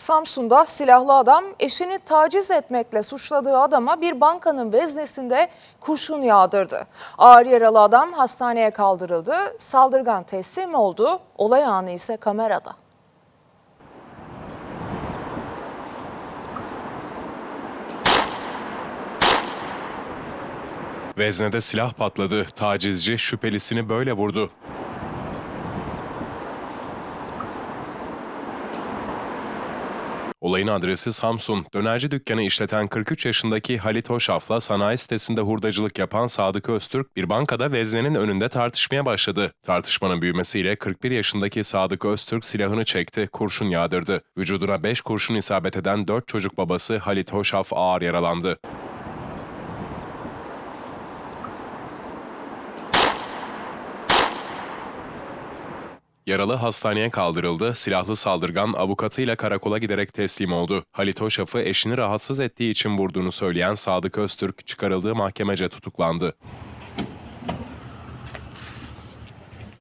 Samsun'da silahlı adam eşini taciz etmekle suçladığı adama bir bankanın veznesinde kurşun yağdırdı. Ağır yaralı adam hastaneye kaldırıldı. Saldırgan teslim oldu. Olay anı ise kamerada. Vezne'de silah patladı. Tacizci şüphelisini böyle vurdu. Olayın adresi Samsun. Dönerci dükkanı işleten 43 yaşındaki Halit Hoşaf'la sanayi sitesinde hurdacılık yapan Sadık Öztürk bir bankada veznenin önünde tartışmaya başladı. Tartışmanın büyümesiyle 41 yaşındaki Sadık Öztürk silahını çekti, kurşun yağdırdı. Vücuduna 5 kurşun isabet eden 4 çocuk babası Halit Hoşaf ağır yaralandı. Yaralı hastaneye kaldırıldı, silahlı saldırgan avukatıyla karakola giderek teslim oldu. Halit Hoşaf'ı eşini rahatsız ettiği için vurduğunu söyleyen Sadık Öztürk çıkarıldığı mahkemece tutuklandı.